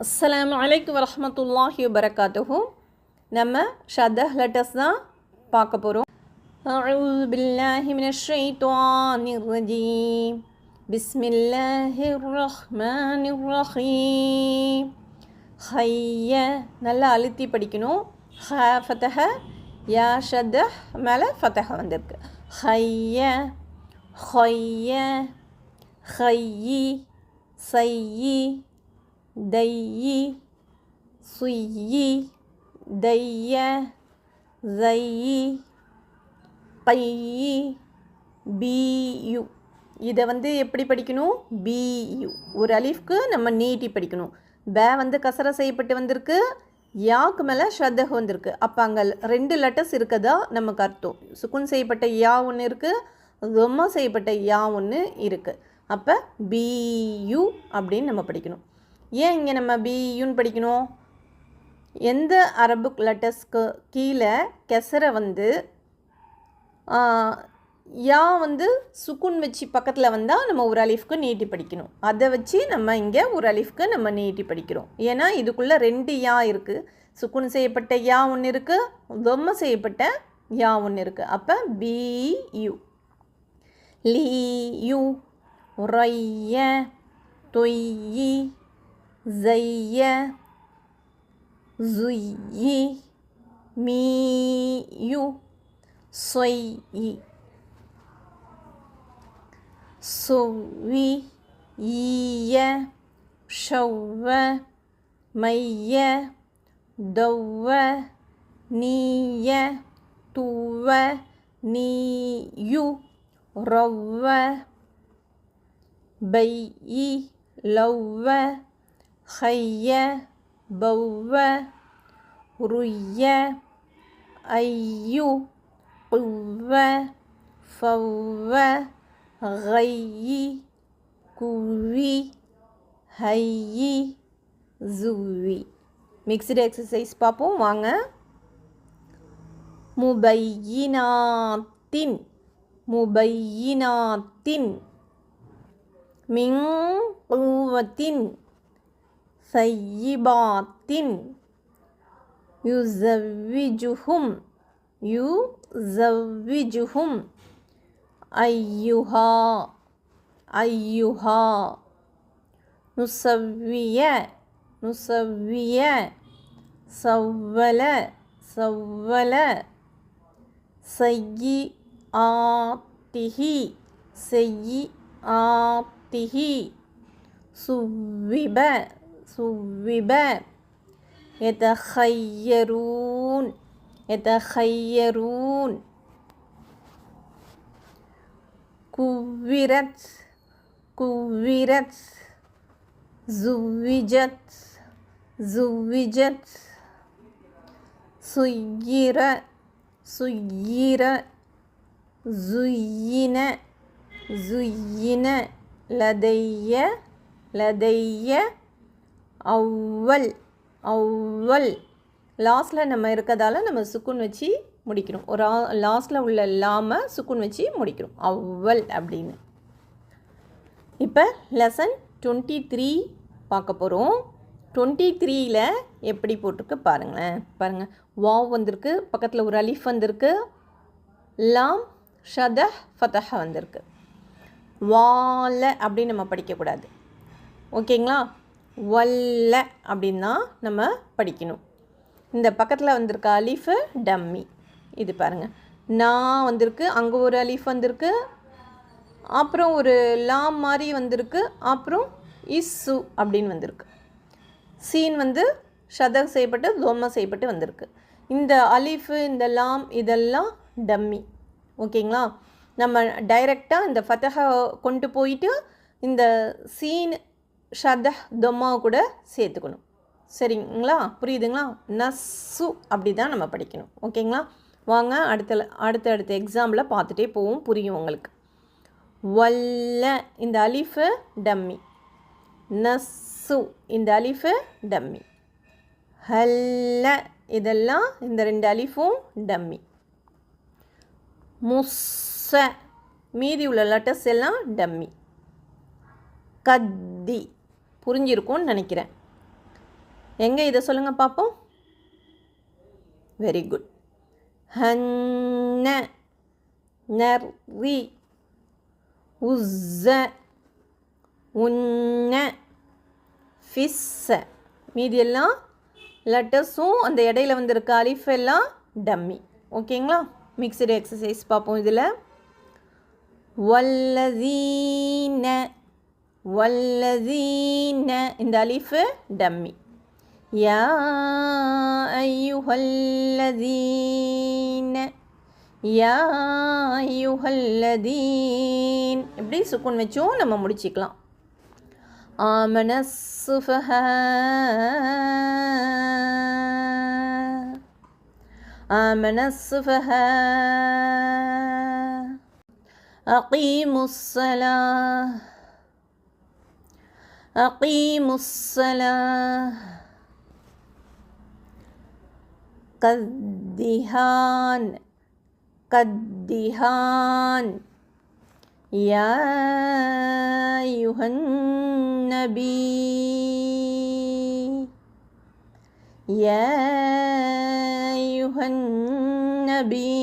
அஸ்ஸலாமு அலைக்கும் வரஹ்மத்துல்லாஹி வபரகாத்துஹு நம்ம ஷதஹ் லெட்டர்ஸ் தான் பார்க்க போகிறோம் أعوذ بالله من الشيطان الرجيم بسم الله الرحمن الرحيم ஹைய நல்லா அழுத்தி படிக்கணும் ஹ ஃபத்தஹ யா ஷதஹ் மேலே ஃபத்தஹ வந்திருக்கு ஹைய ஹொய்ய ஹையி சையி தையி சுய்யி தைய ஜையி பையி பியு. இதை வந்து எப்படி படிக்கணும்? பியு. ஒரு அலிஃப்க்கு நம்ம நீட்டி படிக்கணும். பே வந்து கசர செய்யப்பட்டு வந்திருக்கு. யாக்கு மேலே ஷதஹ் வந்திருக்கு. அப்போ அங்கே ரெண்டு லெட்டர்ஸ் இருக்கதா நமக்கு அர்த்தம். சுக்குன் செய்யப்பட்ட யா ஒன்று இருக்குது ரொம்மா செய்யப்பட்ட யா ஒன்று இருக்குது அப்போ பியு அப்படின்னு நம்ம படிக்கணும். ஏன் இங்கே நம்ம பியுன்னு படிக்கணும்? எந்த அரபுக் லெட்டர்ஸ்க்கு கீழே கெசரை வந்து யா வந்து சுக்குன் வச்சு பக்கத்தில் வந்தால் நம்ம ஒரு அலிஃப்க்கு நீட்டி படிக்கணும். அதை வச்சு நம்ம இங்கே ஒரு அலிஃப்க்கு நம்ம நீட்டி படிக்கிறோம். ஏன்னா இதுக்குள்ளே ரெண்டு யா இருக்குது சுக்குன் செய்யப்பட்ட யா ஒன்று இருக்குது தொம்ம செய்யப்பட்ட யா ஒன்று இருக்குது அப்போ பி யு லீ யு. ரொய்ய தொய்யி. زي زي مي صي صوي ي شو مي دو ني تو نيو رو بي لو ஹைய பௌவ ருய்ய ஐயு குவ்வ ஃபவ்வ ஹையி குவி ஹையி ஜுவி. மிக்சடு எக்ஸசைஸ் பார்ப்போம் வாங்க. முபையினாத்தின் முபையினாத்தின் மிங் குவத்தின். சையிபாத்தின் யுசவ்விஜுஹும் யுசவ்விஜுஹும் ஐயுஹா ஐயுஹா நுசவ்விய நுசவ்விய சவ்வல சவ்வல செய்யி ஆத்திஹி செய்யி ஆத்திஹி சுவ்விப صوب يتخيرون يتخيرون كورت كورت زوجت زوجت سير سير زين زين لدي لدي அவ்வல் அவ்வல். லாஸ்ட்டில் நம்ம இருக்கிறதால நம்ம சுக்குன் வச்சு முடிக்கிறோம். ஒரு லாஸ்ட்டில் உள்ள லாம சுக்குன் வச்சு முடிக்கிறோம். அவ்வல் அப்படின்னு. இப்போ லெசன் டுவெண்ட்டி த்ரீ பார்க்க போகிறோம் டுவெண்ட்டி த்ரீயில் எப்படி போட்டிருக்கு பாருங்களேன். பாருங்கள் வாவ் வந்திருக்கு. பக்கத்தில் ஒரு அலிஃப் வந்திருக்கு. லாம் ஷத ஃபதஹ வந்திருக்கு. வால அப்படின்னு நம்ம படிக்கக்கூடாது. ஓகேங்களா? வல்ல அப்படின்னு தான் நம்ம படிக்கணும். இந்த பக்கத்தில் வந்திருக்க அலீஃபு டம்மி இது பாருங்கள் நான் வந்திருக்கு அங்கே ஒரு அலீஃப் வந்திருக்கு அப்புறம் ஒரு லாம் மாதிரி வந்திருக்கு அப்புறம் இஸ்ஸு அப்படின்னு வந்திருக்கு. சீன் வந்து ஷதக் செய்யப்பட்டு தொம்ம செய்யப்பட்டு வந்திருக்கு. இந்த அலீஃபு இந்த லாம் இதெல்லாம் டம்மி ஓகேங்களா? நம்ம டைரெக்டாக இந்த ஃபத்தஹை கொண்டு போயிட்டு இந்த சீன் ஷத தொம்மா கூட சேர்த்துக்கணும். சரிங்களா? புரியுதுங்களா? நஸ்ஸு அப்படி தான் நம்ம படிக்கணும். ஓகேங்களா? வாங்க அடுத்த அடுத்த அடுத்த எக்ஸாம்பிளில் பார்த்துட்டே போவோம். புரியும் உங்களுக்கு. வல்ல இந்த அலிஃபு டம்மி. நஸ்ஸு இந்த அலிஃபு டம்மி. ஹல்ல இதெல்லாம் இந்த ரெண்டு அலிஃபும் டம்மி. முஸ்ஸ மீதி உள்ள லெட்டர்ஸ் எல்லாம் டம்மி. கத்தி. புரிஞ்சிருக்கும்னு நினைக்கிறேன். எங்கே இதை சொல்லுங்கள் பார்ப்போம் வெரி குட் ஹன்ன நர்ரி உஸ்ஸ உன்ன ஃபிஸ்ஸ. மீதி எல்லாம் லெட்டர்ஸும் அந்த இடையில வந்திருக்க அலிஃப் எல்லாம் டம்மி. ஓகேங்களா? மிக்சடு எக்ஸசைஸ் பார்ப்போம் இதில். வல்லதீன வல்லதீன இந்த அலிஃபு டம்மி யா ஐயுஹல்லதீன யா ஐயுஹல்லதீன் இப்படி சுக்குன் வச்சும் நம்ம முடிச்சிக்கலாம் آمن السفهاء آمن السفهاء أقيموا الصلاة أقيموا الصلاة. كالدهان كالدهان. يا أيها النبي. يا أيها النبي.